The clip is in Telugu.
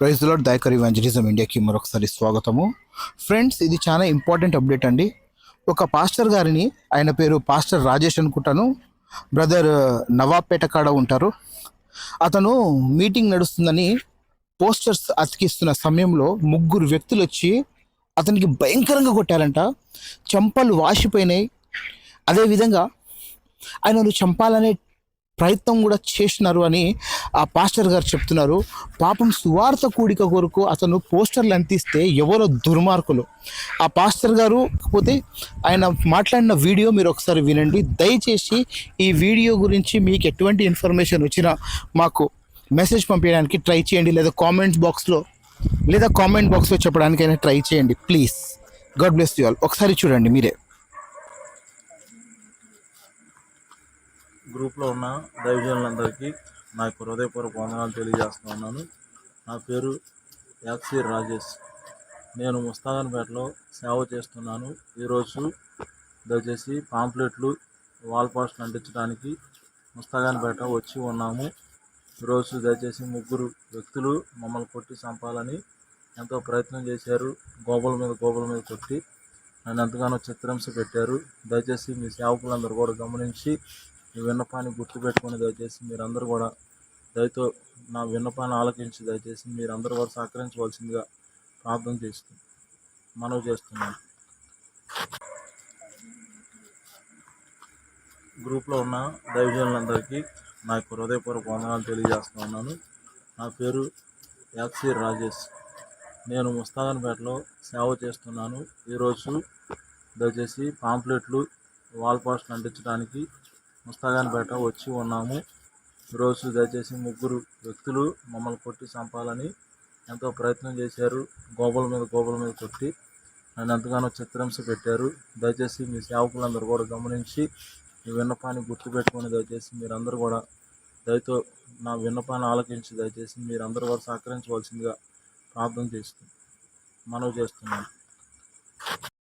ప్రైజ్ లాడ్ దయకర్ ఇవాంజలిజం ఇండియాకి మరొకసారి స్వాగతము. ఫ్రెండ్స్ ఇది చాలా ఇంపార్టెంట్ అప్డేట్ అండి. ఒక పాస్టర్ గారిని ఆయన పేరు పాస్టర్ రాజేష్ అనుకుంటాను. బ్రదర్ నవాబ్పేట కాడ ఉంటారు. అతను మీటింగ్ నడుస్తుందని పోస్టర్స్ అతికిస్తున్న సమయంలో ముగ్గురు వ్యక్తులు వచ్చి అతనికి భయంకరంగా కొట్టారంట. చంపలు వాసిపోయినాయి. అదేవిధంగా ఆయనను చంపాలనే ప్రయత్నం కూడా చేసినారు అని ఆ పాస్టర్ గారు చెప్తున్నారు. పాపం సువార్త కూడిక కొరకు అతను పోస్టర్లు అంటిస్తే ఎవరో దుర్మార్గులు? ఆ పాస్టర్ గారు పోతే ఆయన మాట్లాడిన వీడియో మీరు ఒకసారి వినండి. దయచేసి ఈ వీడియో గురించి మీకు ఎటువంటి ఇన్ఫర్మేషన్ వచ్చినా మాకు మెసేజ్ పంపించడానికి ట్రై చేయండి. లేదా కామెంట్స్ బాక్స్లో లేదా కామెంట్ బాక్స్లో చెప్పడానికైనా ట్రై చేయండి please. God bless you all. ఒకసారి చూడండి మీరే. గ్రూప్లో ఉన్న దైవజనులందరికీ నా యొక్క హృదయపూర్వక వందనాలు తెలియజేస్తున్నాను నా పేరు యాక్సీ రాజేష్. నేను ముస్తాగన్పేటలో సేవ చేస్తున్నాను. ఈరోజు దయచేసి పాంప్లెట్లు వాల్ పోస్టులు అంటించడానికి ముస్తాగన్పేట వచ్చి ఉన్నాము. ఈరోజు దయచేసి ముగ్గురు వ్యక్తులు మమ్మల్ని కొట్టి చంపాలని ఎంతో ప్రయత్నం చేశారు. గోబల మీద గోబల మీద కొట్టి నన్ను ఎంతగానో చిత్రహింస పెట్టారు. దయచేసి మీ సేవకులందరూ కూడా గమనించి ఈ విన్నపాన్ని గుర్తుపెట్టుకొని దయచేసి మీరందరూ కూడా దయతో నా విన్నపాన్ని ఆలకించి దయచేసి మీరందరూ కూడా సహకరించవలసిందిగా ప్రార్థన చేస్తూ మనవి చేస్తున్నాను. గ్రూప్లో ఉన్న దైవజనులందరికీ నా యొక్క హృదయపూర్వక వందనాలు తెలియజేస్తున్నాను నా పేరు యాక్సీ రాజేష్. నేను ముస్తాగన్పేటలో సేవ చేస్తున్నాను. ఈరోజు దయచేసి పాంప్లెట్లు వాల్ పోస్టులు అంటించడానికి ముస్తాగాన్పేట వచ్చి ఉన్నాము. ఈరోజు దయచేసి ముగ్గురు వ్యక్తులు మమ్మల్ని కొట్టి చంపాలని ఎంతో ప్రయత్నం చేశారు. గోబల మీద గోబల మీద కొట్టి నన్ను ఎంతగానో చిత్రంశ పెట్టారు. దయచేసి మీ సేవకులందరూ కూడా గమనించి మీ విన్నపాన్ని గుర్తుపెట్టుకొని దయచేసి మీరందరూ కూడా దయతో నా విన్నపాన్ని ఆలకించి దయచేసి మీరందరూ కూడా సహకరించవలసిందిగా ప్రార్థన చేస్తూ మనవి చేస్తున్నాను.